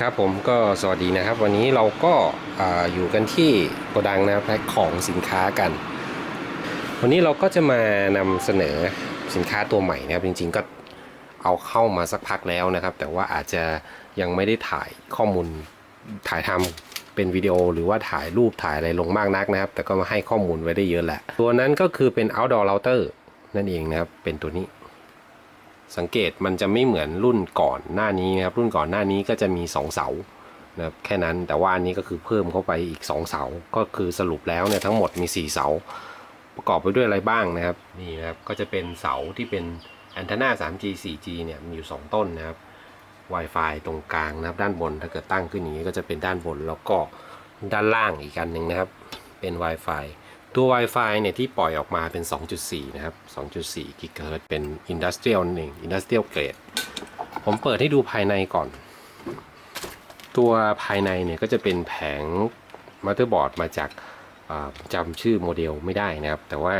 ครับผมก็สวัสดีนะครับ วันนี้เราก็ออยู่กันที่โกดังนะแพ็คของสินค้ากัน วันนี้เราก็จะมานำเสนอสินค้าตัวใหม่นะครับจริงๆก็เอาเข้ามาสักพักแล้วนะครับ แต่ว่าอาจจะยังไม่ได้ถ่ายข้อมูลถ่ายทำเป็นวิดีโอหรือว่าถ่ายรูปถ่ายอะไรลงมากนักนะครับ แต่ก็มาให้ข้อมูลไว้ได้เยอะแหละ ตัวนั้นก็คือเป็น outdoor router นั่นเองนะครับเป็นตัวนี้ สังเกตมันจะไม่เหมือนรุ่นก่อนหน้านี้นะครับรุ่นก่อนหน้านี้ก็จะมี 2 เสานะครับแค่นั้นแต่ว่าอันนี้ก็คือเพิ่มเข้าไปอีก 2 เสา ก็คือสรุปแล้วเนี่ยทั้งหมดมี 4 เสา ประกอบไปด้วยอะไรบ้างนะครับนี่นะครับก็จะเป็นเสาที่เป็นแอนเทนา 3G 4G เนี่ยมีอยู่ 2 ต้นนะครับ Wi-Fi ตรงกลางนะครับด้านบนถ้าเกิดตั้งขึ้นอย่างนี้ก็จะเป็นด้านบนแล้วก็ด้านล่างอีกอันหนึ่งนะครับเป็น Wi-Fi ตัว Wi-Fi เนี่ยที่ปล่อยออกมาเป็น 2.4 นะครับ 2.4 GHz เฮิรตเป็น Industrial นั่นเอง Industrial Grade ผมเปิดให้ดูภายในก่อน ตัวภายในเนี่ยก็จะเป็นแผงมัตเตอร์บอร์ดมาจากจำชื่อโมเดลไม่ได้นะครับ แต่ว่า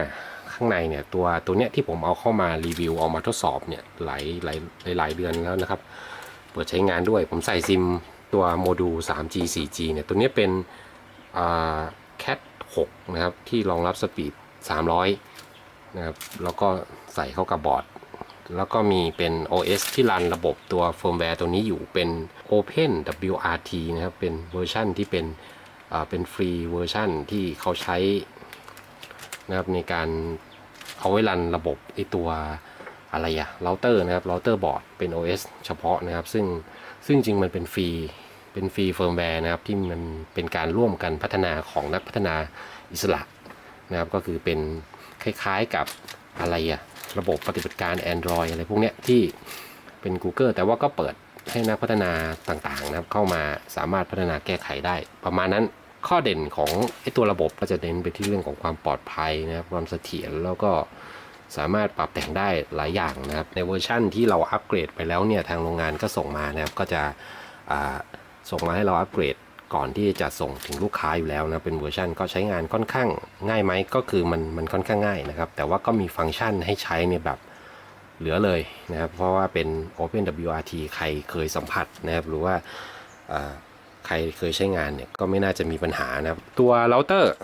ข้างในเนี่ย ตัวตัวเนี้ยที่ผมเอาเข้ามารีวิว เอามาทดสอบเนี่ยหลายหลายหลายหลายเดือนแล้วนะครับ เปิดใช้งานด้วยผมใส่ซิมตัวโมดูล 3G 4G เนี่ย ตัวเนี้ยเป็นอ่า Cat 6 นะครับ ที่รองรับสปีด 300 นะครับ แล้วก็ใส่เข้ากับบอร์ด แล้วก็มีเป็น OS ที่รันระบบตัวเฟิร์มแวร์ตัวนี้อยู่เป็น Open WRT นะครับ เป็นเวอร์ชันที่เป็นเป็นฟรีเวอร์ชันที่เขาใช้นะครับในการเอาไว้รันระบบไอตัวอะไรอะเราเตอร์นะครับเราเตอร์บอร์ดเป็น OS เฉพาะนะครับ ซึ่งซึ่งจริงมันเป็นฟรี เป็นฟรีเฟิร์มแวร์นะครับที่มันเป็นการร่วมกันพัฒนาของนักพัฒนาอิสระนะครับก็คือเป็นคล้ายๆกับอะไรอะระบบปฏิบัติการ Android อะไรพวกเนี้ยที่เป็น Google แต่ว่าก็เปิดให้นักพัฒนาต่างๆนะครับเข้ามาสามารถพัฒนาแก้ไขได้ ประมาณนั้นข้อเด่นของไอตัวระบบก็จะเน้นไปที่เรื่องของความปลอดภัยนะครับความเสถียรแล้วก็สามารถปรับแต่งได้หลายอย่างนะครับในเวอร์ชั่นที่เราอัปเกรดไปแล้วเนี่ยทางโรงงานก็ส่งมานะครับก็จะอ่า ส่งมาให้เราอัปเกรดก่อนที่จะส่งถึงลูกค้าอยู่แล้วนะเป็นเวอร์ชันก็ใช้งานค่อนข้างง่ายไหมก็คือมันมันค่อนข้างง่ายนะครับ แต่ว่าก็มีฟังก์ชันให้ใช้เนี่ยแบบเหลือเลยนะครับ เพราะว่าเป็น OpenWRT ใครเคยสัมผัสนะครับหรือว่าใครเคยใช้งานเนี่ยก็ไม่น่าจะมีปัญหานะครับ ตัวเราเตอร์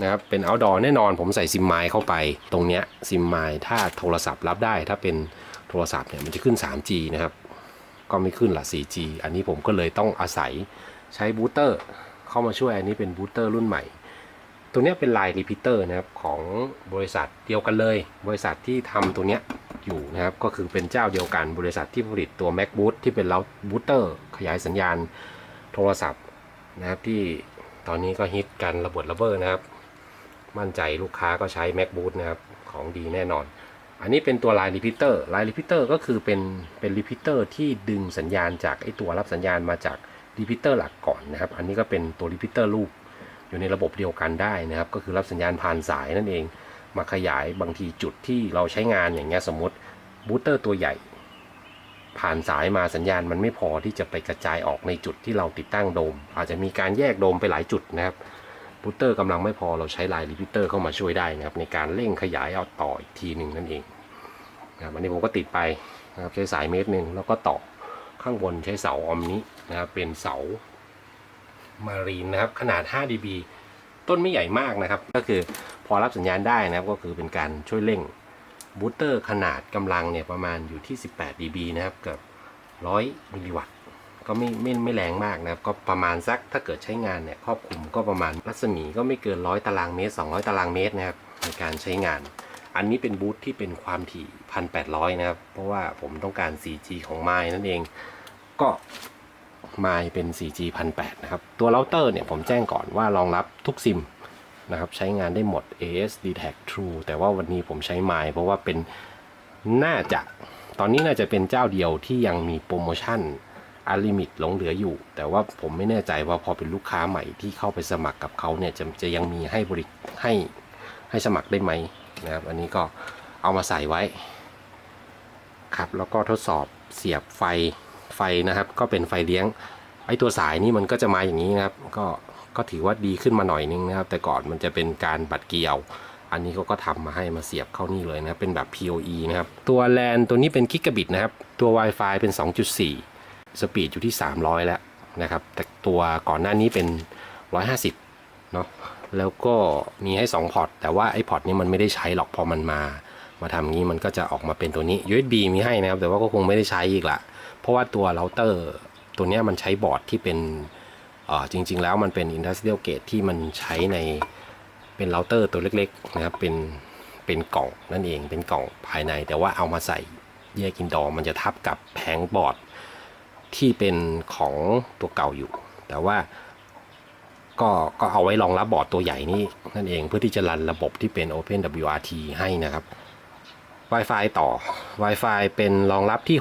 นะครับเป็น outdoor แน่นอนผมใส่ซิมไมล์เข้าไปตรงเนี้ยซิมไมล์ถ้าโทรศัพท์รับได้ถ้าเป็นโทรศัพท์เนี่ยมันจะขึ้น 3G นะครับ ก็ไม่ขึ้นละ 4G อันนี้ผมก็เลยต้องอาศัยใช้บูสเตอร์เข้ามาช่วยอันนี้เป็นบูสเตอร์รุ่นใหม่ ตัวนี้เป็นลายรีพิเตอร์นะครับของบริษัทเดียวกันเลย บริษัทที่ทำตัวนี้อยู่นะครับก็คือเป็นเจ้าเดียวกันบริษัทที่ผลิตตัว MacBoot ที่เป็นเราบูสเตอร์ขยายสัญญาณโทรศัพท์นะครับที่ตอนนี้ก็ฮิตกันระเบิดระเบ้อนะครับ มั่นใจลูกค้าก็ใช้ MacBoot นะครับของดีแน่นอน อันนี้เป็นตัวลายรีพิเตอร์ลายรีพิเตอร์ก็คือเป็นเป็นรีพิเตอร์ที่ดึงสัญญาณจากไอตัวรับสัญญาณมาจากรีพิเตอร์หลักก่อนนะครับ อันนี้ก็เป็นตัวรีพิเตอร์ลูกอยู่ในระบบเดียวกันได้นะครับ ก็คือรับสัญญาณผ่านสายนั่นเอง มาขยายบางทีจุดที่เราใช้งานอย่างเงี้ยสมมติบูสเตอร์ตัวใหญ่ ผ่านสายมาสัญญาณมันไม่พอที่จะไปกระจายออกในจุดที่เราติดตั้งโดม อาจจะมีการแยกโดมไปหลายจุดนะครับ บูสเตอร์กำลังไม่พอเราใช้ลายรีพิเตอร์เข้ามาช่วยได้นะครับในการเร่งขยายเอาต่ออีกทีหนึ่งนั่นเองนะครับอันนี้ผมก็ติดไปนะครับใช้สายเมตรหนึ่งแล้วก็ต่อข้างบนใช้เสาออมนี้นะครับเป็นเสามารีนนะครับขนาด 5 dB ต้นไม่ใหญ่มากนะครับ ก็คือพอรับสัญญาณได้นะครับก็คือเป็นการช่วยเร่งบูสเตอร์ขนาดกำลังเนี่ยประมาณอยู่ที่ 18 dB นะครับกือบ100มิลลิวัตต์ ก็ไม่ไม่ไม่แรงมากนะครับก็ประมาณสักถ้าเกิดใช้งานเนี่ยครอบคลุมก็ประมาณรัศมีก็ไม่เกินร้อยตารางเมตร 200 ตารางเมตรนะครับในการใช้งาน อันนี้เป็นบูทที่เป็นความถี่ 1,800 นะครับ เพราะว่าผมต้องการ 4G ของไมล์นั่นเองก็ไมล์เป็น 4G 1,800นะครับ ตัวเราเตอร์เนี่ยผมแจ้งก่อนว่ารองรับทุกซิมนะครับใช้งานได้หมด AS d t a c True แต่ว่าวันนี้ผมใช้ไมล์เพราะว่าเป็นน่าจะตอนนี้น่าจะเป็นเจ้าเดียวที่ยังมีโปรโมชั่น อันลิมิตหลงเหลืออยู่ แต่ว่าผมไม่แน่ใจว่าพอเป็นลูกค้าใหม่ที่เข้าไปสมัครกับเขาเนี่ยจะจะยังมีให้บริให้ให้สมัครได้ไหมนะครับ อันนี้ก็เอามาใส่ไว้ครับแล้วก็ทดสอบเสียบไฟไฟนะครับ ก็เป็นไฟเลี้ยงไอตัวสายนี่มันก็จะมาอย่างนี้นะครับ ก็ก็ถือว่าดีขึ้นมาหน่อยนึงนะครับ แต่ก่อนมันจะเป็นการบัดเกี่ยว อันนี้เขาก็ทำมาให้มาเสียบเข้านี่เลยนะครับเป็นแบบ PoE นะครับ ตัว LAN ตัวนี้เป็นกิกะบิตนะครับ ตัว Wi-Fi เป็น 2.4 สปีดอยู่ที่ 300 แล้วนะครับแต่ตัวก่อนหน้านี้เป็น 150เนาะแล้วก็มีให้ 2 พอร์ต แต่ว่าไอ้พอร์ตนี้มันไม่ได้ใช้หรอกพอมันมา มาทำงี้มันก็จะออกมาเป็นตัวนี้ USB มีให้นะครับ แต่ว่าก็คงไม่ได้ใช้อีกละเพราะว่าตัวเราเตอร์ตัวเนี้ยมันใช้บอร์ดที่เป็นจริง ๆ แล้วมันเป็น Industrial Gate ที่มันใช้ในเป็นเราเตอร์ตัวเล็กๆนะครับเป็นเป็นกล่องนั่นเองเป็นกล่องภายใน แต่ว่าเอามาใส่แยกอินดอร์มันจะทับกับแผงบอร์ด ที่เป็นของตัวเก่าอยู่ แต่ว่าก็ก็เอาไว้รองรับบอร์ดตัวใหญ่นี่นั่นเองเพื่อที่จะรันระบบที่เป็น OpenWRT ให้นะครับ Wi-Fi ต่อ Wi-Fi เป็นรองรับที่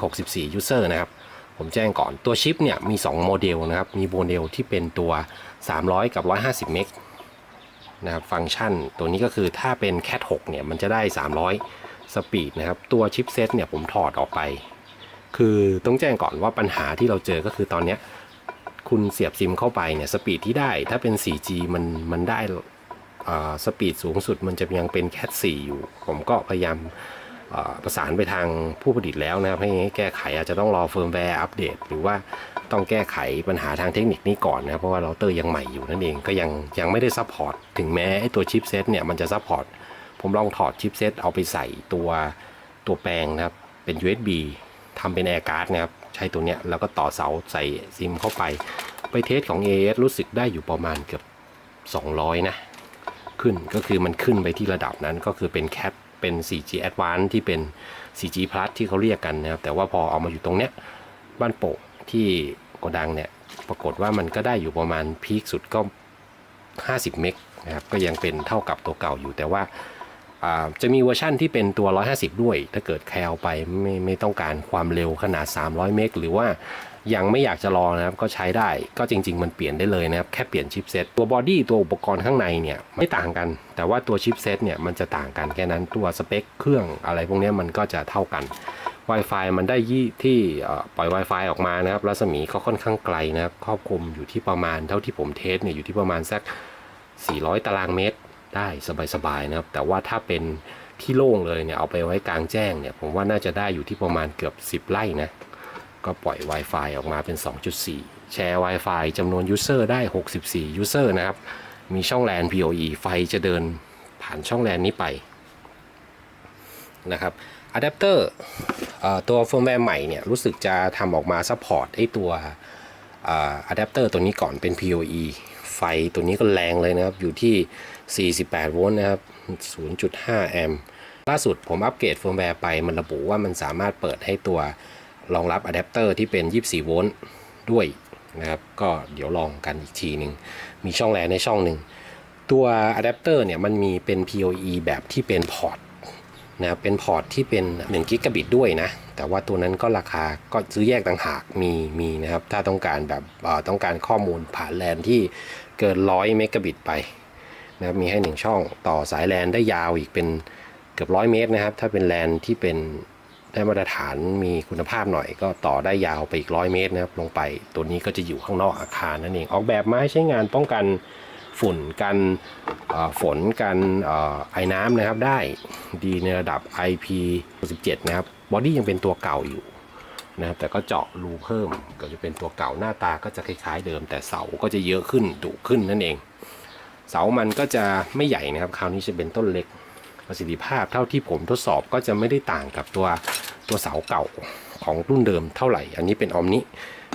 64 user นะครับ ผมแจ้งก่อนตัวชิปเนี่ยมี 2 โมเดลนะครับ มีโมเดลที่เป็นตัว 300 กับ 150 เมกนะครับฟังก์ชันตัวนี้ก็คือถ้าเป็น Cat 6เนี่ยมันจะได้ 300 สปีดนะครับ ตัวชิปเซตเนี่ยผมถอดออกไป คือต้องแจ้งก่อนว่าปัญหาที่เราเจอก็คือตอนนี้คุณเสียบซิมเข้าไปเนี่ยสปีดที่ได้ถ้าเป็น 4G มันมันได้สปีดสูงสุดมันจะยังเป็นแคท4อยู่ ผมก็พยายามประสานไปทางผู้ผลิตแล้วนะครับให้แก้ไขอาจจะต้องรอเฟิร์มแวร์อัปเดต หรือว่าต้องแก้ไขปัญหาทางเทคนิคนี้ก่อนนะครับเพราะว่าเราเตอร์ยังใหม่อยู่นั่นเองก็ยังยังไม่ได้ซัพพอร์ตถึงแม้ไอ้ตัวชิปเซตเนี่ยมันจะซัพพอร์ตผมลองถอดชิปเซตเอาไปใส่ตัวตัวแปลงนะครับเป็น USB ทำเป็นแอร์การ์ดนะครับ ใช้ตัวเนี้ยแล้วก็ต่อเสาใส่ซิมเข้าไป ไปเทสของ AS รู้สึกได้อยู่ประมาณเกือบ 200 นะ ขึ้นก็คือมันขึ้นไปที่ระดับนั้นก็คือเป็นแคปเป็น 4G Advance ที่เป็น 4G Plus ที่เขาเรียกกันนะครับ แต่ว่าพอเอามาอยู่ตรงเนี้ยบ้านโป่งที่โกดังเนี่ย ปรากฏว่ามันก็ได้อยู่ประมาณพีคสุดก็ 50 เมกนะครับ ก็ยังเป็นเท่ากับตัวเก่าอยู่แต่ว่า จะมีเวอร์ชั่นที่เป็นตัว 150 ด้วย ถ้าเกิดใครเอาไปไม่ไม่ต้องการความเร็วขนาด 300 เมกหรือว่ายังไม่อยากจะรอนะครับ ก็ใช้ได้ก็จริง ๆ มันเปลี่ยนได้เลยนะครับ แค่เปลี่ยนชิปเซตตัวบอดี้ตัวอุปกรณ์ข้างในเนี่ยไม่ต่างกัน แต่ว่าตัวชิปเซตเนี่ยมันจะต่างกันแค่นั้นตัวสเปคเครื่องอะไรพวกนี้มันก็จะเท่ากัน Wi-Fi มันได้ยี่ที่ปล่อย Wi-Fi ออกมานะครับรัศมีเขาค่อนข้างไกลนะครับครอบคลุมอยู่ที่ประมาณเท่าที่ผมเทสเนี่ยอยู่ที่ประมาณสัก 400 ตารางเมตร ได้สบายๆนะครับ แต่ว่าถ้าเป็นที่โล่งเลยเนี่ยเอาไปไว้กลางแจ้งเนี่ยผมว่าน่าจะได้อยู่ที่ประมาณเกือบ 10 ไร่นะ ก็ปล่อย Wi-Fi ออกมาเป็น 2.4 แชร์ Wi-Fi จำนวน User ได้ 64 User นะครับ มีช่องแลน PoE ไฟจะเดินผ่านช่องแลนนี้ไปนะครับอะแดปเตอร์ตัวเฟิร์มแวร์ใหม่เนี่ยรู้สึกจะทำออกมาซัพพอร์ตไอ้ตัวอะแดปเตอร์ตัวนี้ก่อนเป็น PoE ไฟตัวนี้ก็แรงเลยนะครับ อยู่ที่ 48 โวลต์นะครับ 0.5 แอมป์ล่าสุดผมอัปเกรดเฟิร์มแวร์ไปมันระบุว่ามันสามารถเปิดให้ตัวรองรับอะแดปเตอร์ที่เป็น 24 โวลต์ด้วยนะครับก็เดี๋ยวลองกันอีกทีหนึ่งมีช่องแลนในช่องหนึ่งตัวอะแดปเตอร์เนี่ยมันมีเป็น PoE แบบที่เป็นพอร์ตนะครับเป็นพอร์ตที่เป็น1กิกะบิตด้วยนะ แต่ว่าตัวนั้นก็ราคาก็ซื้อแยกต่างหากมีมีนะครับ ถ้าต้องการแบบต้องการข้อมูลผ่านแลนที่ เกินร้อยเมกะบิตไปนะครับมีให้ 1 ช่องต่อสายแลนได้ยาวอีกเป็นเกือบร้อยเมตรนะครับ ถ้าเป็นแลนที่เป็นได้มาตรฐานมีคุณภาพหน่อย ก็ต่อได้ยาวไปอีกร้อยเมตรนะครับลงไปตัวนี้ก็จะอยู่ข้างนอกอาคารนั่นเองออกแบบมาให้ใช้งานป้องกันฝุ่นกันฝนกันออไอ้น้ำนะครับได้ดีในระดับ IP17 นะครับบอดี้ยังเป็นตัวเก่าอยู่ นะครับแต่ก็เจาะรูเพิ่มก็จะเป็นตัวเก่าหน้าตาก็จะคล้ายๆเดิม แต่เสาก็จะเยอะขึ้นดุขึ้นนั่นเอง เสามันก็จะไม่ใหญ่นะครับ คราวนี้จะเป็นต้นเล็กประสิทธิภาพเท่าที่ผมทดสอบก็จะไม่ได้ต่างกับตัวตัวเสาเก่าของรุ่นเดิมเท่าไหร่ อันนี้เป็นออมนิ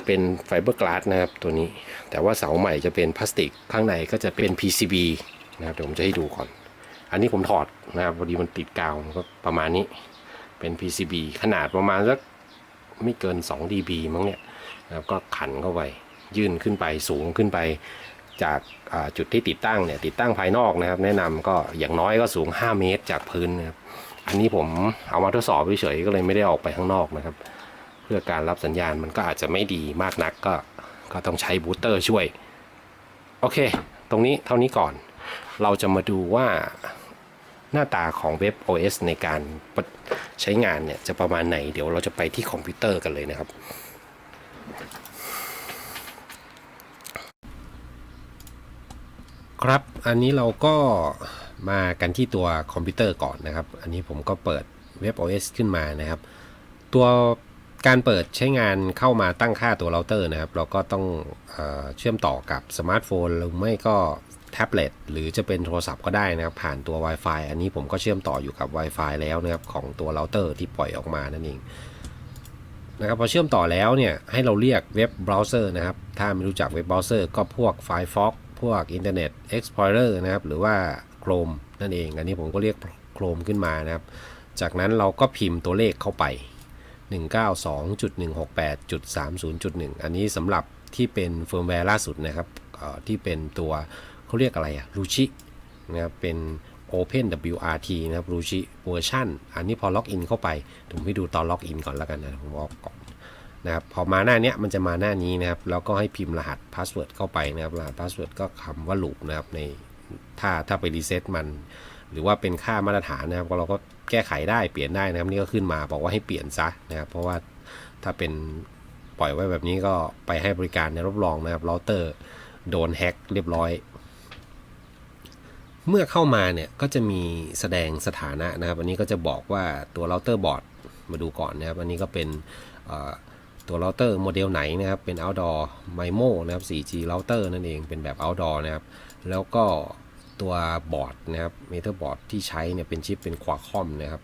เป็นไฟเบอร์กลาสนะครับตัวนี้ แต่ว่าเสาใหม่จะเป็นพลาสติกข้างในก็จะเป็น PCB นะครับเดี๋ยวผมจะให้ดูก่อน อันนี้ผมถอดนะครับพอดีมันติดกาวก็ประมาณนี้เป็น PCB ขนาดประมาณสัก ไม่เกิน 2 dB มั้งเนี่ยนะครับก็ขันเข้าไปยื่นขึ้นไปสูงขึ้นไป จากจุดที่ติดตั้งเนี่ยติดตั้งภายนอกนะครับ แนะนำก็อย่างน้อยก็สูง 5 เมตรจากพื้นนะครับอันนี้ผมเอามาทดสอบเฉยๆก็เลยไม่ได้ออกไปข้างนอกนะครับ เพื่อการรับสัญญาณมันก็อาจจะไม่ดีมากนักก็ก็ต้องใช้บูสเตอร์ช่วย โอเค ตรงนี้เท่านี้ก่อน เราจะมาดูว่า หน้าตาของเว็บ OS ในการใช้งานเนี่ยจะประมาณไหน เดี๋ยวเราจะไปที่คอมพิวเตอร์กันเลยนะครับ ครับอันนี้เราก็มากันที่ตัวคอมพิวเตอร์ก่อนนะครับ อันนี้ผมก็เปิดเว็บ OS ขึ้นมานะครับ ตัวการเปิดใช้งานเข้ามาตั้งค่าตัวเราเตอร์นะครับ เราก็ต้องเอเชื่อมต่อกับสมาร์ทโฟนหรือไม่ก็ แท็บเล็ตหรือจะเป็นโทรศัพท์ก็ได้นะครับ ผ่านตัว Wi-Fi อันนี้ผมก็เชื่อมต่ออยู่กับ Wi-Fi แล้วนะครับ ของตัวเราเตอร์ที่ปล่อยออกมานั่นเองนะครับพอเชื่อมต่อแล้วเนี่ยให้เราเรียกเว็บเบราว์เซอร์นะครับ ถ้าไม่รู้จักเว็บเบราว์เซอร์ก็พวก Firefox พวก Internet Explorer นะครับ หรือว่า Chrome นั่นเอง อันนี้ผมก็เรียก Chrome ขึ้นมานะครับ จากนั้นเราก็พิมพ์ตัวเลขเข้าไป 192.168.30.1 อันนี้สำหรับที่เป็นเฟิร์มแวร์ล่าสุดนะครับที่เป็นตัว เขาเรียกอะไรอะรูชินะครับเป็น Open WRT นะครับรูชิเวอร์ชันอันนี้พอล็อกอินเข้าไปผมให้ดูตอนล็อกอินก่อนแล้วกันนะผมบอกก่อนนะครับพอมาหน้าเนี้ยมันจะมาหน้านี้นะครับ แล้วก็ให้พิมพ์รหัสพาสเวิร์ดเข้าไปนะครับรหัสพาสเวิร์ดก็คำว่า loop นะครับในถ้าถ้าไปรีเซ็ตมัน หรือว่าเป็นค่ามาตรฐานนะครับก็เราก็แก้ไขได้เปลี่ยนได้นะครับ นี่ก็ขึ้นมาบอกว่าให้เปลี่ยนซะนะครับ เพราะว่าถ้าเป็นปล่อยไว้แบบนี้ก็ไปให้บริการในรับรองนะครับเราเตอร์โดนแฮ็กเรียบร้อย เมื่อเข้ามาเนี่ยก็จะมีแสดงสถานะนะครับ อันนี้ก็จะบอกว่าตัวเราเตอร์บอร์ดมาดูก่อนนะครับ อันนี้ก็เป็นตัวเราเตอร์โมเดลไหนนะครับ เป็น outdoor MIMO นะครับ 4G router นั่นเอง เป็นแบบ outdoor นะครับ แล้วก็ตัวบอร์ดนะครับ เมเ h อร์บอร์ดที่ใช้เนี่ยเป็นชิปเป็นควาคอมนะครับ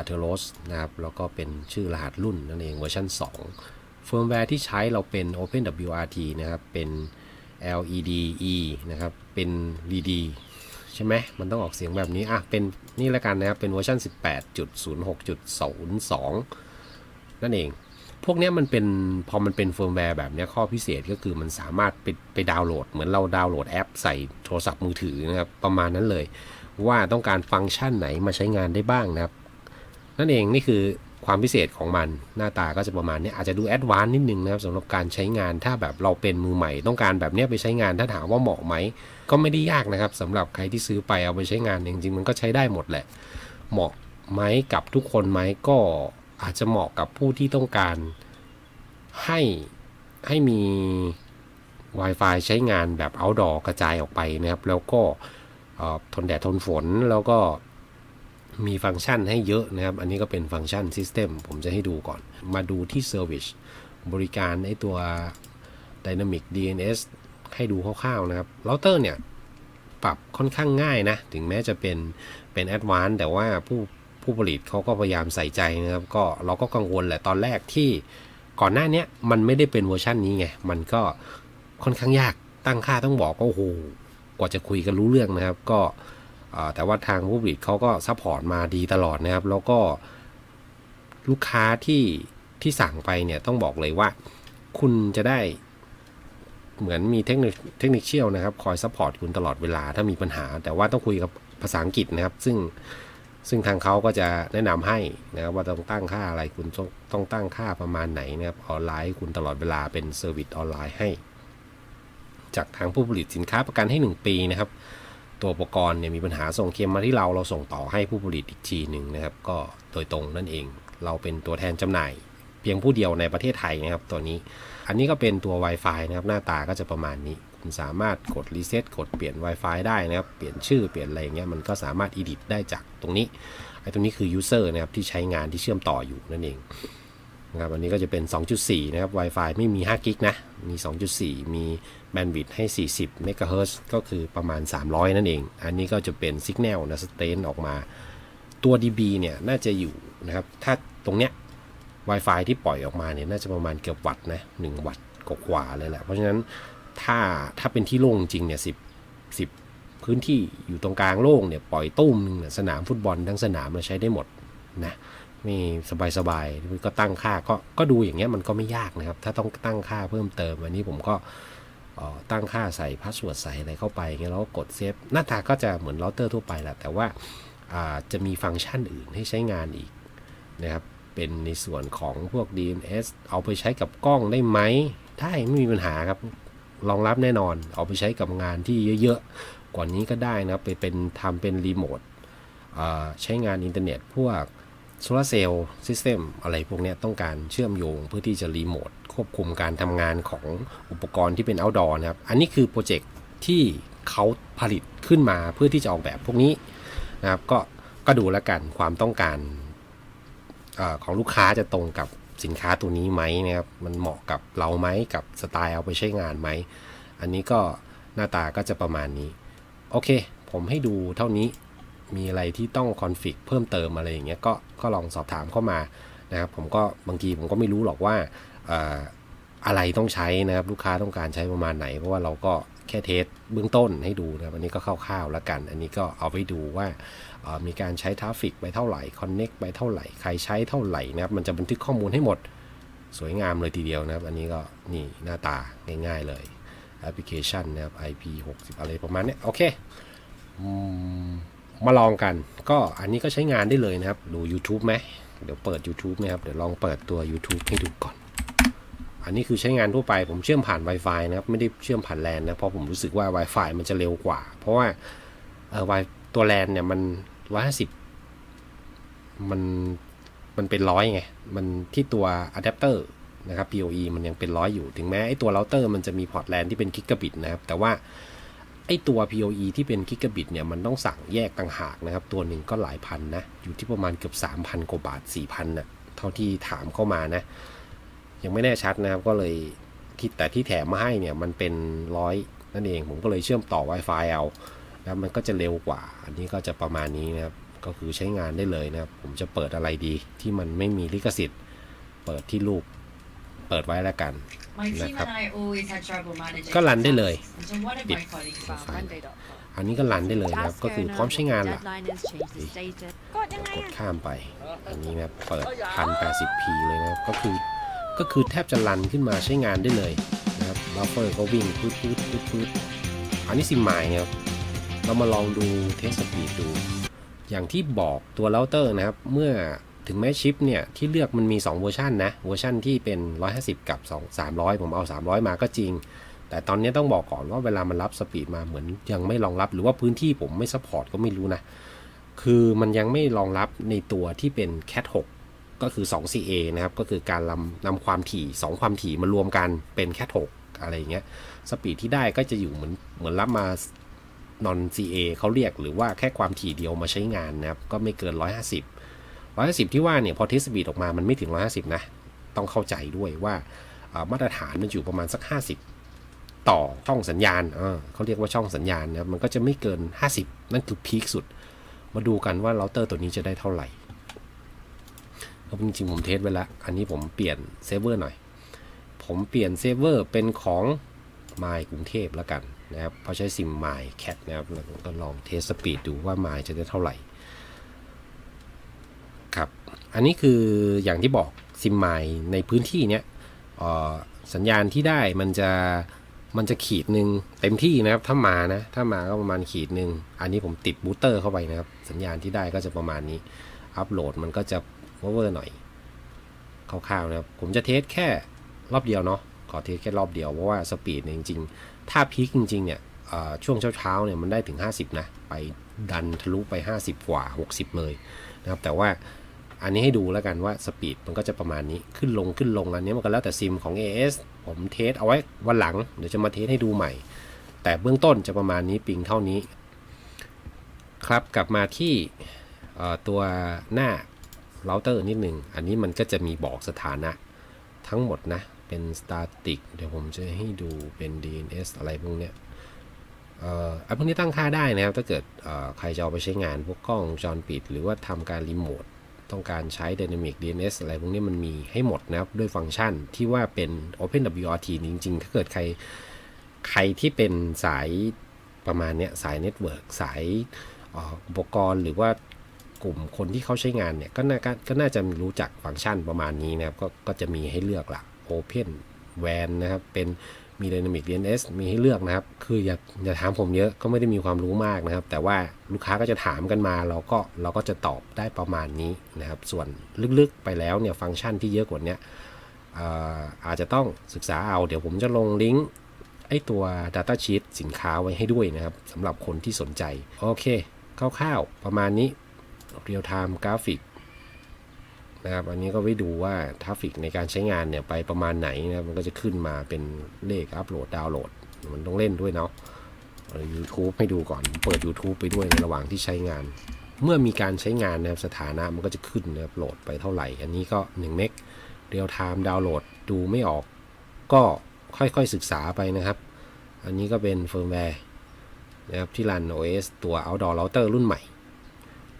a r t e r o s นะครับ แล้วก็เป็นชื่อรหัสรุ่นนั่นเองเวอร์ชัน2เฟิร์มแวร์ที่ใช้เราเป็น OpenWRT นะครับ เป็น LEDE นะครับ เป็น LED ใช่ไหมมันต้องออกเสียงแบบนี้ อะ เป็นนี่แล้วกันนะครับ เป็นเวอร์ชัน18.06.02 นั่นเอง พวกนี้มันเป็น พอมันเป็นเฟิร์มแวร์แบบนี้ข้อพิเศษก็คือมันสามารถไปไปดาวน์โหลด เหมือนเราดาวน์โหลดแอปใส่โทรศัพท์มือถือนะครับ ประมาณนั้นเลย ว่าต้องการฟังก์ชันไหนมาใช้งานได้บ้างนะครับ นั่นเองนี่คือ ความพิเศษของมันหน้าตาก็จะประมาณนี้อาจจะดูแอดวานซ์นิดนึงนะครับสำหรับการใช้งานถ้าแบบเราเป็นมือใหม่ ต้องการแบบนี้ไปใช้งานถ้าถามว่าเหมาะไหม ก็ไม่ได้ยากนะครับสำหรับใครที่ซื้อไปเอาไปใช้งานจริงๆมันก็ใช้ได้หมดแหละ เหมาะไหมกับทุกคนไหมก็อาจจะเหมาะกับผู้ที่ต้องการให้ให้มี Wi-Fi ใช้งานแบบ outdoor กระจายออกไปนะครับ แล้วก็ทนแดดทนฝนแล้วก็ มีฟังก์ชันให้เยอะนะครับ อันนี้ก็เป็นฟังก์ชัน System ผมจะให้ดูก่อน มาดูที่ Service บริการไอตัว Dynamic DNS ให้ดูคร่าวๆนะครับเราเตอร์เนี่ย ปรับค่อนข้างง่ายนะ ถึงแม้จะเป็นเป็นแอดวานซ์แต่ว่าผู้ผู้ผลิตเขาก็พยายามใส่ใจนะครับ ก็เราก็กังวลแหละตอนแรกที่ก่อนหน้านี้มันไม่ได้เป็นเวอร์ชันนี้ไง มันก็ค่อนข้างยากตั้งค่าต้องบอกก็โอ้โหกว่าจะคุยกันรู้เรื่องนะครับ ก็ แต่ว่าทางผู้ผลิตเขาก็ซัพพอร์ตมาดีตลอดนะครับ แล้วก็ลูกค้าที่ที่สั่งไปเนี่ยต้องบอกเลยว่า คุณจะได้เหมือนมีเทคนิคเทคนิคเชี่ยลนะครับคอยซัพพอร์ตคุณตลอดเวลาถ้ามีปัญหา แต่ว่าต้องคุยกับภาษาอังกฤษนะครับ ซึ่งซึ่งทางเขาก็จะแนะนำให้นะครับว่าต้องตั้งค่าอะไรคุณต้องต้องตั้งค่าประมาณไหนนะครับออนไลน์ให้คุณตลอดเวลาเป็นเซอร์วิสออนไลน์ให้ จากทางผู้ผลิตสินค้าประกันให้ 1 ปีนะครับ ตัวอุปกรณ์เนี่ยมีปัญหาส่งเคลมมาที่เราเราส่งต่อให้ผู้ผลิตอีกทีหนึ่งนะครับ ก็โดยตรงนั่นเอง เราเป็นตัวแทนจำหน่าย เพียงผู้เดียวในประเทศไทยนะครับตัวนี้ อันนี้ก็เป็นตัว Wi-Fi นะครับ หน้าตาก็จะประมาณนี้ คุณสามารถกดรีเซ็ตกดเปลี่ยน Wi-Fi ได้นะครับ เปลี่ยนชื่อเปลี่ยนอะไรอย่างเงี้ยมันก็สามารถ edit ได้จากตรงนี้ไอ้ตรงนี้คือ user นะครับที่ใช้งานที่เชื่อมต่ออยู่นั่นเอง นะครับอันนี้ก็จะเป็น 2.4 นะครับ Wi-Fi ไม่มี5กิกนะ มี 2.4 มีแบนด์วิดต์ให้ 40เมกะเฮิรตก็คือประมาณ 300 นั่นเอง อันนี้ก็จะเป็น Signal นะ Strength ออกมา ตัว dB เนี่ย น่าจะอยู่นะครับ ถ้าตรงเนี้ย Wi-Fi ที่ปล่อยออกมาเนี่ย น่าจะประมาณเกือบวัตต์นะ 1 วัตต์กว่าๆเลยแหละ เพราะฉะนั้นถ้าถ้าเป็นที่โล่งจริงเนี่ย 10 10 พื้นที่อยู่ตรงกลางโล่งเนี่ย ปล่อยตุ้มนึงเนี่ยสนามฟุตบอลทั้งสนามเราใช้ได้หมดนะ มีสบายๆก็ตั้งค่าก็ก็ดูอย่างเงี้ยมันก็ไม่ยากนะครับ ถ้าต้องตั้งค่าเพิ่มเติม อันนี้ผมก็ตั้งค่าใส่พาสเวิร์ดใส่อะไรเข้าไปเงี้ยแล้วก็กดเซฟหน้าตาก็จะเหมือนเราเตอร์ทั่วไปแหละแต่ว่าจะมีฟังก์ชันอื่นให้ใช้งานอีกนะครับเป็นในส่วนของพวก DNS เอาไปใช้กับกล้องได้ไหมได้ไม่มีปัญหาครับรองรับแน่นอน เอาไปใช้กับงานที่เยอะๆ กว่านี้ก็ได้นะครับไปเป็นทำเป็นรีโมทใช้งานอินเทอร์เน็ตพวก โซลาเซลล์ซิสเต็มอะไรพวกนี้ต้องการเชื่อมโยงเพื่อที่จะรีโมทควบคุมการทำงานของอุปกรณ์ที่เป็น outdoor นะครับ อันนี้คือโปรเจกต์ที่เขาผลิตขึ้นมาเพื่อที่จะออกแบบพวกนี้นะครับ ก็ก็ดูแล้วกันความต้องการอของลูกค้าจะตรงกับสินค้าตัวนี้ไหมนะครับ มันเหมาะกับเราไหมกับสไตล์เอาไปใช้งานไหม อันนี้ก็หน้าตาก็จะประมาณนี้ โอเค ผมให้ดูเท่านี้ มีอะไรที่ต้องคอนฟิกเพิ่มเติมอะไรอย่างเงี้ยก็ก็ลองสอบถามเข้ามานะครับผมก็บางทีผมก็ไม่รู้หรอกว่าอะไรต้องใช้นะครับลูกค้าต้องการใช้ประมาณไหน เพราะว่าเราก็แค่เทสเบื้องต้นให้ดูนะครับอันนี้ก็คร่าวๆแล้วกัน อันนี้ก็เอาไว้ดูว่ามีการใช้ทราฟิกไปเท่าไหร่คอนเน็กไปเท่าไหร่ใครใช้เท่าไหร่นะครับมันจะบันทึกข้อมูลให้หมดสวยงามเลยทีเดียวนะครับ อันนี้ก็นี่หน้าตาง่ายๆเลยแอปพลิเคชันนะครับ IP 60อะไรประมาณนี้โอเคอ มาลองกัน ก็อันนี้ก็ใช้งานได้เลยนะครับ ดู YouTube ไหมเดี๋ยวเปิด YouTube นะครับ เดี๋ยวลองเปิดตัว YouTube ให้ดูก่อน อันนี้คือใช้งานทั่วไป ผมเชื่อมผ่าน Wi-Fi นะครับ ไม่ได้เชื่อมผ่านแลนนะ เพราะผมรู้สึกว่า Wi-Fi มันจะเร็วกว่า เพราะว่าเออ Wi ตัวแลนเนี่ยมัน150มันมันเป็นร้อยไง มันที่ตัวอะแดปเตอร์นะครับ PoE มันยังเป็นร้อยอยู่ ถึงแม้ไอตัวเราเตอร์มันจะมีพอร์ตแลนที่เป็นกิกะบิตนะครับ แต่ว่า ไอตัว PoE ที่เป็นกิกะบิตเนี่ยมันต้องสั่งแยกต่างหากนะครับ ตัวหนึ่งก็หลายพันนะ อยู่ที่ประมาณเกือบ 3,000 กว่าบาท 4,000นะ่ะเท่าที่ถามเข้ามานะ ยังไม่แน่ชัดนะครับก็เลยที่แต่ที่แถมมาให้เนี่ยมันเป็นร้อยนั่นเอง ผมก็เลยเชื่อมต่อ Wi-Fi เอาแล้วมันก็จะเร็วกว่า อันนี้ก็จะประมาณนี้นะครับ ก็คือใช้งานได้เลยนะครับ ผมจะเปิดอะไรดีที่มันไม่มีลิขสิทธิ์ เปิดที่รูป เปิดไว้แล้วกัน My team นะครับ and I always had trouble managing ก็รันได้เลย tasks, and so one of my colleagues found Monday.com อันนี้ก็รันได้เลยนะครับ ก็คือพร้อมใช้งานละกดยังไงกดอะข้ามไป อันนี้นะครับเปิด 1080p เลยนะครับก็คือก็คือแทบจะรันขึ้นมาใช้งานได้เลยนะครับบัฟเฟอร์ก็วิ่งพืดพืดพืดพืดอันนี้ซิมไมล์นะครับเรามาลองดูเทสสปีดดู อย่างที่บอกตัวเราเตอร์นะครับเมื่อ ถึงแม้ชิปเนี่ยที่เลือกมันมี 2 เวอร์ชันนะ เวอร์ชันที่เป็น 150 กับ 2 300 ผมเอา 300 มาก็จริง แต่ตอนนี้ต้องบอกก่อนว่าเวลามันรับสปีดมาเหมือนยังไม่รองรับ หรือว่าพื้นที่ผมไม่ซัพพอร์ตก็ไม่รู้นะ คือมันยังไม่รองรับในตัวที่เป็น Cat 6 ก็คือ 2CA นะครับ ก็คือการนำนำความถี่ 2 ความถี่มารวมกันเป็น Cat 6 อะไรอย่างเงี้ย สปีดที่ได้ก็จะอยู่เหมือนเหมือนรับมา non CA เขาเรียกหรือว่าแค่ความถี่เดียวมาใช้งานนะครับ ก็ไม่เกิน 150 150ที่ว่าเนี่ยพอเทสสปีดออกมามันไม่ถึง150นะต้องเข้าใจด้วยว่ามาตรฐานมันอยู่ประมาณสัก50ต่อช่องสัญญาณเขาเรียกว่าช่องสัญญาณนะครับมันก็จะไม่เกิน 50 นั่นคือพีคสุด มาดูกันว่าเราเตอร์ตัวนี้จะได้เท่าไหร่เพราจริงๆผมเทสไว้แล้ว อันนี้ผมเปลี่ยนเซฟเวอร์หน่อย ผมเปลี่ยนเซฟเวอร์เป็นของมายกรุงเทพแล้วกันนะครับ เพราะใช้ซิมมายแคทนะครับก็ลองเทสสปีดดูว่ามายจะได้เท่าไหร่ ครับ อันนี้คืออย่างที่บอกซิมไมล์ในพื้นที่เนี้ยสัญญาณที่ได้มันจะมันจะขีดหนึ่งเต็มที่นะครับ ถ้ามานะ ถ้ามาก็ประมาณขีดหนึ่งอันนี้ผมติดบูสเตอร์เข้าไปนะครับ สัญญาณที่ได้ก็จะประมาณนี้ อัปโหลดมันก็จะเวอร์หน่อยคร่าวๆนะครับ ผมจะเทสแค่รอบเดียวเนาะขอเทสแค่รอบเดียว เพราะว่าสปีดเนี่ยจริงๆ ถ้าพีคจริงๆเนี่ยช่วงเช้าๆเนี่ยมันได้ถึง 50 นะ ไปดันทะลุไป 50 กว่า 60 เลยนะครับ แต่ว่า อันนี้ให้ดูแล้วกันว่าสปีดมันก็จะประมาณนี้ขึ้นลงขึ้นลงอันนี้มันก็แล้วแต่ซิมของ AS ผมเทสเอาไว้วันหลังเดี๋ยวจะมาเทสให้ดูใหม่ แต่เบื้องต้นจะประมาณนี้ปิงเท่านี้ ครับกลับมาที่ตัวหน้าเราเตอร์นิดหนึ่งอันนี้มันก็จะมีบอกสถานะทั้งหมดนะ เป็นสตาติกเดี๋ยวผมจะให้ดูเป็น DNS อะไรพวกเนี้ยเอ่อไอ้พวกนี้ตั้งค่าได้นะครับ ถ้าเกิดใครจะเอาไปใช้งานพวกกล้องจรปิด หรือว่าทำการรีโมท ต้องการใช้ Dynamic DNS อะไรพวกนี้มันมีให้หมดนะครับ ด้วยฟังก์ชันที่ว่าเป็น OpenWRT จริง ๆ ถ้าเกิดใครใครที่เป็นสายประมาณเนี้ยสายเน็ตเวิร์กสายอุปกรณ์หรือว่ากลุ่มคนที่เขาใช้งานเนี่ยก็น่าก็ก็น่าจะรู้จักฟังก์ชันประมาณนี้นะครับ ก็ก็จะมีให้เลือกละ Open WAN นะครับเป็น มี Dynamic DNS มีให้เลือกนะครับ คืออย่าอย่าถามผมเยอะก็ไม่ได้มีความรู้มากนะครับ แต่ว่าลูกค้าก็จะถามกันมา เราก็เราก็จะตอบได้ประมาณนี้นะครับ ส่วนลึกๆไปแล้วเนี่ยฟังก์ชันที่เยอะกว่านี้ยเอ่ออาจจะต้องศึกษาเอา เดี๋ยวผมจะลงลิงก์ไอตัว Data Sheet สินค้าไว้ให้ด้วยนะครับสำหรับคนที่สนใจ โอเคคร่าวๆประมาณนี้ Real Time Graphic นะครับ อันนี้ก็ไว้ดูว่าทราฟฟิกในการใช้งานเนี่ยไปประมาณไหนนะครับมันก็จะขึ้นมาเป็นเลขอัปโหลดดาวน์โหลด มันต้องเล่นด้วยเนาะเอา YouTube ให้ดูก่อน เปิด YouTube ไปด้วยในระหว่างที่ใช้งาน เมื่อมีการใช้งานนะครับสถานะมันก็จะขึ้นนะครับโหลดไปเท่าไหร่ อันนี้ก็1เมกเรียลไทม์ดาวน์โหลดดูไม่ออก ก็ค่อยๆศึกษาไปนะครับ อันนี้ก็เป็นเฟิร์มแวร์นะครับที่รัน OS ตัว Outdoor Router รุ่นใหม่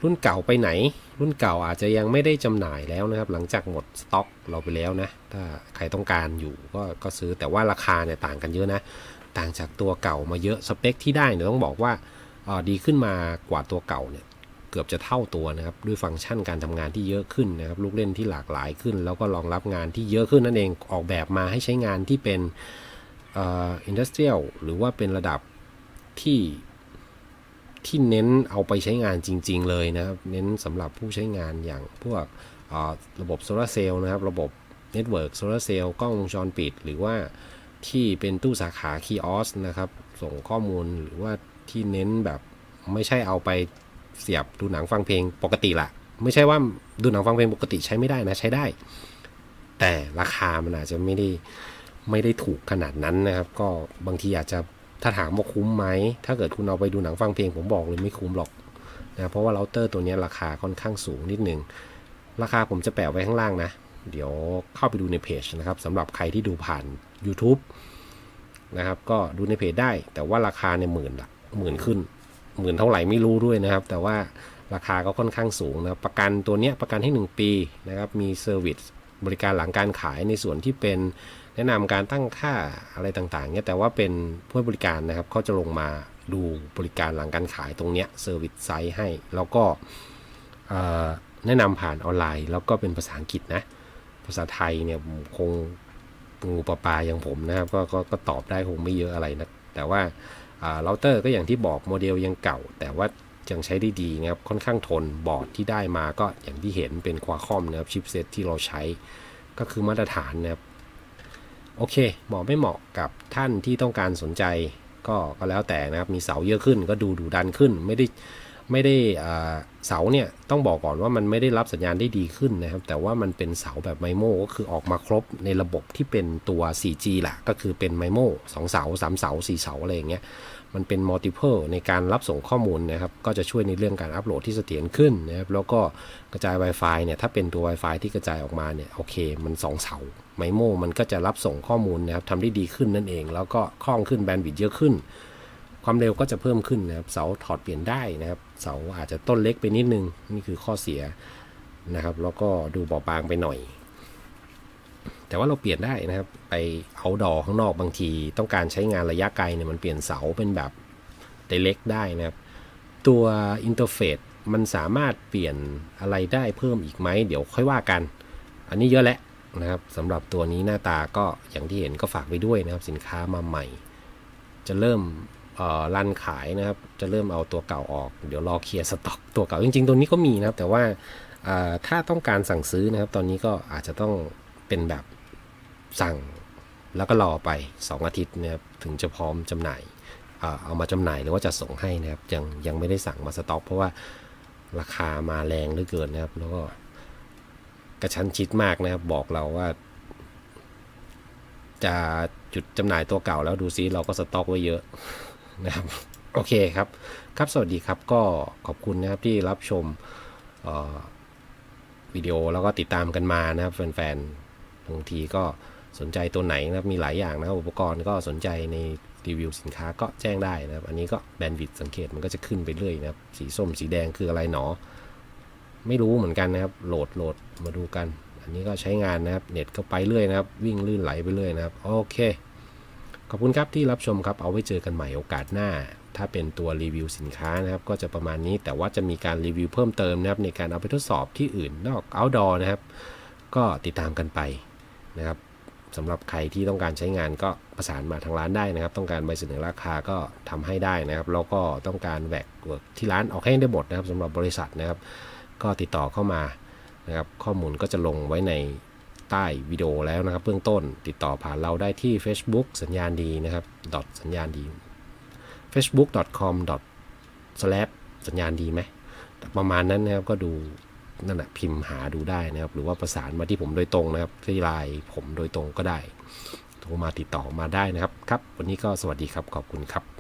รุ่นเก่าไปไหน รุ่นเก่าอาจจะยังไม่ได้จำหน่ายแล้วนะครับ หลังจากหมดสต็อกเราไปแล้วนะ ถ้าใครต้องการอยู่ก็ก็ซื้อแต่ว่าราคาเนี่ยต่างกันเยอะนะ ต่างจากตัวเก่ามาเยอะสเปคที่ได้เนี่ยต้องบอกว่าออดีขึ้นมากว่าตัวเก่าเนี่ยเกือบจะเท่าตัวนะครับ ด้วยฟังก์ชันการทำงานที่เยอะขึ้นนะครับ ลูกเล่นที่หลากหลายขึ้น แล้วก็รองรับงานที่เยอะขึ้นนั่นเองออกแบบมาให้ใช้งานที่เป็นอินดัสเทรียลหรือว่าเป็นระดับที่ ที่เน้นเอาไปใช้งานจริง ๆ เลยนะครับ เน้นสำหรับผู้ใช้งานอย่างพวกระบบโซลาเซลล์นะครับ ระบบเน็ตเวิร์กโซลาเซลล์กล้องวงจรปิด หรือว่าที่เป็นตู้สาขาคีออสนะครับ ส่งข้อมูลหรือว่าที่เน้นแบบไม่ใช่เอาไปเสียบดูหนังฟังเพลงปกติละไม่ใช่ว่าดูหนังฟังเพลงปกติใช้ไม่ได้นะใช้ได้ แต่ราคามันอาจจะไม่ได้ไม่ได้ถูกขนาดนั้นนะครับ ก็บางทีอาจจะ ถ้าถามว่าคุ้มไหม ถ้าเกิดคุณเอาไปดูหนังฟังเพลงผมบอกเลยไม่คุ้มหรอกนะเพราะว่าเราเตอร์ตัวนี้ราคาค่อนข้างสูงนิดหนึ่งราคาผมจะแปะไว้ข้างล่างนะ เดี๋ยวเข้าไปดูในเพจนะครับสำหรับใครที่ดูผ่าน YouTube นะครับ ก็ดูในเพจได้ แต่ว่าราคาเนี่ยหมื่นละหมื่นขึ้น หมื่นเท่าไหร่ไม่รู้ด้วยนะครับ แต่ว่าราคาก็ค่อนข้างสูงนะรประกันตัวนี้ประกันให้ 1 ปีนะครับ มีเซอร์วิสบริการหลังการขายในส่วนที่เป็น แนะนำการตั้งค่าอะไรต่างๆเนี่ยแต่ว่าเป็นผู้บริการนะครับเขาจะลงมาดูบริการหลังการขายตรงเนี้ยเซอร์วิสไซต์ให้ แล้วก็แนะนำผ่านออนไลน์ แล้วก็เป็นภาษาอังกฤษนะ ภาษาไทยเนี่ยคงงูปลาปลาอย่างผมนะครับกก็ก็ตอบได้คงไม่เยอะอะไรนะ แต่ว่าเราเตอร์ก็อย่างที่บอกโมเดลยังเก่า แต่ว่ายังใช้ได้ดีนะครับค่อนข้างทนบอร์ดที่ได้มาก็อย่างที่เห็นเป็นควาคอมนะครับชิปเซตที่เราใช้ก็คือมาตรฐานนะครับ โอเค เหมาะไม่เหมาะกับท่านที่ต้องการสนใจ ก็ก็แล้วแต่นะครับ มีเสาเยอะขึ้นก็ดูดูดันขึ้น ไม่ได้ไม่ได้เสาเนี่ยต้องบอกก่อนว่ามันไม่ได้รับสัญญาณได้ดีขึ้นนะครับ แต่ว่ามันเป็นเสาแบบไมโมก็คือออกมาครบในระบบที่เป็นตัว 4G แหละก็คือเป็นไมโมสองเสาสามเสาสี่เสาอะไรอย่างเงี้ยมันเป็น multiple ในการรับส่งข้อมูลนะครับ ก็จะช่วยในเรื่องการอัปโหลดที่เสถียรขึ้นนะครับ แล้วก็กระจาย Wi-Fi เนี่ย ถ้าเป็นตัว Wi-Fi ที่กระจายออกมาเนี่ย โอเค มันสองเสา ไมโมมันก็จะรับส่งข้อมูลนะครับทำได้ดีขึ้นนั่นเอง แล้วก็คล่องขึ้นแบนด์วิดต์เยอะขึ้น ความเร็วก็จะเพิ่มขึ้นนะครับ เสาถอดเปลี่ยนได้นะครับ เสาอาจจะต้นเล็กไปนิดนึง นี่คือข้อเสียนะครับ แล้วก็ดูเบาบางไปหน่อย แต่ว่าเราเปลี่ยนได้นะครับ ไปเอาดอข้างนอกบางที ต้องการใช้งานระยะไกลเนี่ยมันเปลี่ยนเสาเป็นแบบ direct ได้นะครับ ตัวอินเทอร์เฟซมันสามารถเปลี่ยนอะไรได้เพิ่มอีกไหม เดี๋ยวค่อยว่ากัน อันนี้เยอะแหละ นะครับสำหรับตัวนี้หน้าตาก็อย่างที่เห็นก็ฝากไว้ด้วยนะครับ สินค้ามาใหม่ จะเริ่มเอ่อรันขายนะครับ จะเริ่มเอาตัวเก่าออก เดี๋ยวรอเคลียร์สต็อกตัวเก่าจริง ๆ ตัวนี้ก็มีนะครับ แต่ว่าถ้าต้องการสั่งซื้อนะครับ ตอนนี้ก็อาจจะต้องเป็นแบบสั่งแล้วก็รอไป 2 อาทิตย์นะครับถึงจะพร้อมจำหน่ายเอ่อเอามาจำหน่ายหรือว่าจะส่งให้นะครับยังยังไม่ได้สั่งมาสต็อก เพราะว่าราคามาแรงเหลือเกินนะครับ แล้วก็ กระชั้นชิดมากนะครับ บอกเราว่า จะจุดจำหน่ายตัวเก่าแล้วดูซิเราก็สต็อกไว้เยอะนะครับ โอเคครับ ครับสวัสดีครับก็ขอบคุณนะครับที่รับชมวิดีโอแล้วก็ติดตามกันมานะครับแฟนๆบางทีก็สนใจตัวไหนนะครับมีหลายอย่างนะครับอุปกรณ์ก็สนใจในรีวิวสินค้าก็แจ้งได้นะครับ อันนี้ก็แบนด์วิดสังเกตมันก็จะขึ้นไปเรื่อยนะครับ สีส้มสีแดงคืออะไรหนอ ไม่รู้เหมือนกันนะครับ โหลดโหลดมาดูกัน อันนี้ก็ใช้งานนะครับ เน็ตก็ไปเรื่อยนะครับ วิ่งลื่นไหลไปเรื่อยนะครับ โอเค ขอบคุณครับที่รับชมครับ เอาไว้เจอกันใหม่โอกาสหน้า ถ้าเป็นตัวรีวิวสินค้านะครับ ก็จะประมาณนี้ แต่ว่าจะมีการรีวิวเพิ่มเติมนะครับ ในการเอาไปทดสอบที่อื่นนอก outdoor นะครับ ก็ติดตามกันไปนะครับสำหรับใครที่ต้องการใช้งานก็ประสานมาทางร้านได้นะครับ ต้องการใบเสนอราคาก็ทำให้ได้นะครับ แล้วก็ต้องการแวกที่ร้านออกให้ได้หมดนะครับสำหรับบริษัทนะครับ ก็ติดต่อเข้ามานะครับข้อมูลก็จะลงไว้ในใต้วิดีโอแล้วนะครับเบื้องต้นติดต่อผ่านเราได้ที่ Facebook สัญญาณดีนะครับ dot สัญญาณดี facebook.com สัญญาณดีไหมประมาณนั้นนะครับก็ดูนั่นแหะพิมพ์หาดูได้นะครับ หรือว่าประสานมาที่ผมโดยตรงนะครับ ที่ไลน์ผมโดยตรงก็ได้โทรมาติดต่อมาได้นะครับครับ วันนี้ก็สวัสดีครับขอบคุณครับ